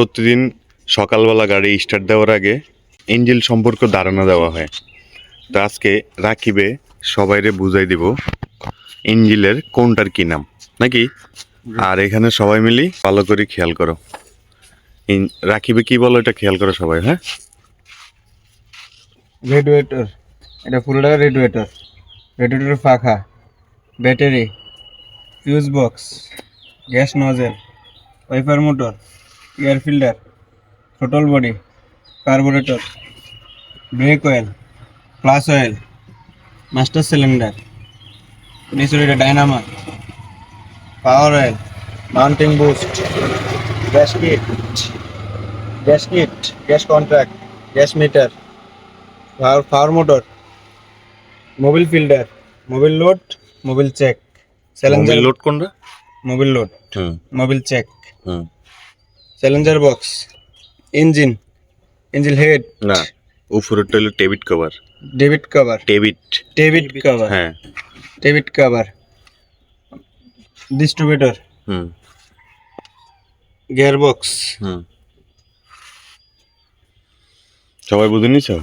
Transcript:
প্রতিদিন সকালবেলা গাড়ি স্টার্ট দেওয়ার আগে ইঞ্জিল সম্পর্কে ধারণা দেওয়া হয়। তো আজকে রাকিবে সবাইরে বুঝাই দিব ইঞ্জিলের কোনটার কি নাম, নাকি? আর এখানে সবাই মিলি ভালো করে খেয়াল করো। রাকিবে কি বলো এটা খেয়াল করো সবাই হ্যাঁ? রেডিয়েটর এটা ফুলটা রেডিয়েটর রেডিয়েটর পাখা battery fuse box gas nozzle wiper motor air filter throttle body carburettor brake oil plus oil master cylinder নিচে এটা dynamo power oil mounting boost gas kit gas kit gas contract gas meter power power motor Mobil filter Mobil load Mobil check challenger load কোনটা? Mobil load Mobil check hmm. Challenger box engine engine head না উপরেরটা হলো tappet cover tappet cover tappet tappet cover হ্যাঁ। Tappet cover distributor hmm. Gear box hmm. সবাই বুঝে নিছো